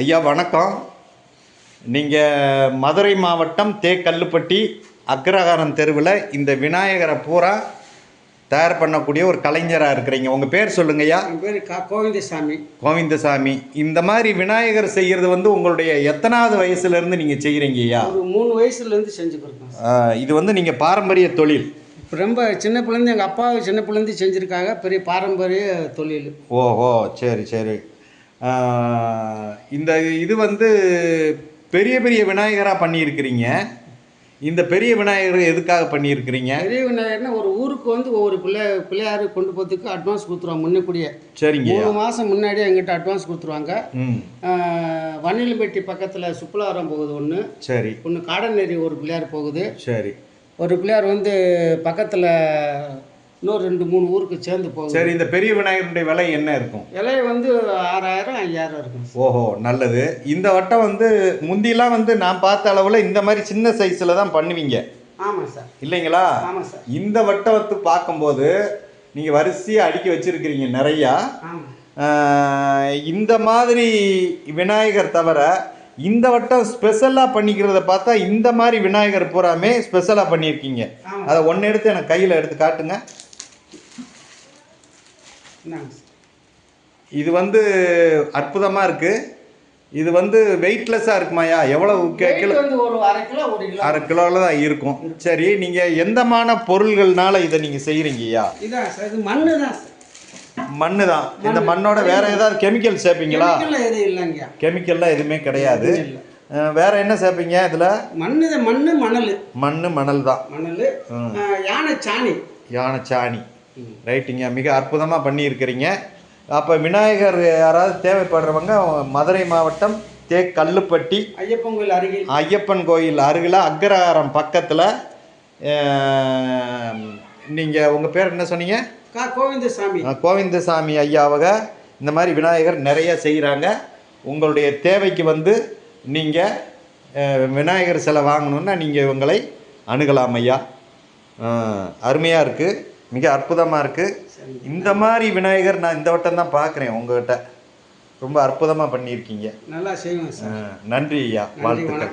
ஐயா வணக்கம். நீங்கள் மதுரை மாவட்டம் தே. கல்லுப்பட்டி அக்ரஹாரம் தெருவில் இந்த விநாயகரை பூரா தயார் பண்ணக்கூடிய ஒரு கலைஞராக இருக்கிறீங்க. உங்கள் பேர் சொல்லுங்கய்யா என் பேர் கா கோவிந்தசாமி. கோவிந்தசாமி. இந்த மாதிரி விநாயகர் செய்கிறது வந்து உங்களுடைய எத்தனாவது வயசுலேருந்து நீங்கள் செய்கிறீங்க ஐயா? ஒரு மூணு வயசுலேருந்து செஞ்சுக்கிருக்கோம் ஆ, இது வந்து நீங்கள் பாரம்பரிய தொழில். இப்போ ரொம்ப சின்ன பிள்ளைந்து எங்கள் அப்பா சின்ன பிள்ளைந்து செஞ்சுருக்காங்க பெரிய பாரம்பரிய தொழில். ஓஹோ சரி சரி. இந்த இது வந்து பெரிய பெரிய விநாயகராக பண்ணியிருக்கிறீங்க. இந்த பெரிய விநாயகர் எதுக்காக பண்ணியிருக்கிறீங்க? பெரிய விநாயகர்னா ஒரு ஊருக்கு வந்து ஒவ்வொரு பிள்ளை பிள்ளையாரு கொண்டு போகிறதுக்கு அட்வான்ஸ் கொடுத்துருவாங்க முன்னக்கூடியே. சரிங்க. மூணு மாதம் முன்னாடியே எங்கிட்ட அட்வான்ஸ் கொடுத்துருவாங்க. ம். வண்ணிலம்பட்டி பக்கத்தில் சுப்புலாவரம் போகுது ஒன்று சரி. ஒன்று காடநேரி ஒரு பிள்ளையார் போகுது. சரி. ஒரு பிள்ளையார் வந்து பக்கத்தில் இன்னொரு ரெண்டு மூணு ஊருக்கு சேர்ந்து போகுது. சரி இந்த பெரிய விநாயகருடைய விலை என்ன இருக்கும்? விலை வந்து ஆறாயிரம் ஐயாயிரம் இருக்கும். ஓஹோ நல்லது. இந்த வட்டம் வந்து முந்திலாம் வந்து நான் பார்த்த அளவில் இந்த மாதிரி சின்ன சைஸில் தான் பண்ணுவீங்க. ஆமாம் சார். இல்லைங்களா? ஆமாம் சார். இந்த வட்டம் வந்து பார்க்கும்போது நீங்கள் வரிசையாக அடுக்கி வச்சிருக்கிறீங்க நிறையா. இந்த மாதிரி விநாயகர் தவிர இந்த வட்டம் ஸ்பெஷலாக பண்ணிக்கிறத பார்த்தா இந்த மாதிரி விநாயகர் பூராமே ஸ்பெஷலாக பண்ணியிருக்கீங்க. அதை ஒன்று எடுத்து எனக்கு கையில் எடுத்து காட்டுங்க. இது வந்து அற்புதமாக இருக்குது இது வந்து வெயிட்லெஸ்ஸாக இருக்குமாயா எவ்வளவு கே- கிலோ அரை கிலோவில் தான் இருக்கும். சரி நீங்கள் எந்தமான பொருள்கள்னால இதை நீங்கள் செய்கிறீங்கய்யா இதான் மண்ணு தான் மண்ணு தான். இந்த மண்ணோட வேற ஏதாவது கெமிக்கல் சேர்ப்பீங்களா? கெமிக்கல்லாம் எதுவுமே கிடையாது. வேற என்ன சேர்ப்பீங்க இதில்? மண்ணு மண்ணு மணல். மண் மணல் தான். மணல். யானை சாணி யானை சாணி ரைட்டுங்க மிக அற்புதமாக பண்ணியிருக்கிறீங்க. அப்போ விநாயகர் யாராவது தேவைப்படுறவங்க மதுரை மாவட்டம் தே கல்லுப்பட்டி ஐயப்பன் கோயில் அருகில். ஐயப்பன் கோயில் அருகில் அக்ரஹாரம் பக்கத்தில் நீங்கள் உங்கள் பேர் என்ன சொன்னீங்க? கோவிந்தசாமி. கோவிந்தசாமி ஐயாவக இந்த மாதிரி விநாயகர் நிறைய செய்கிறாங்க உங்களுடைய தேவைக்கு வந்து நீங்கள் விநாயகர் சிலை வாங்கணுன்னா நீங்கள் இவங்களை அணுகலாம் ஐயா. அருமையாக இருக்குது மிக அற்புதமாக இருக்குது இந்த மாதிரி விநாயகர் நான் இந்த வட்டம் தான் பார்க்குறேன் உங்ககிட்ட. ரொம்ப அற்புதமாக பண்ணியிருக்கீங்க. நல்லா அஹ் நன்றி ஐயா. வாழ்த்துக்கள்.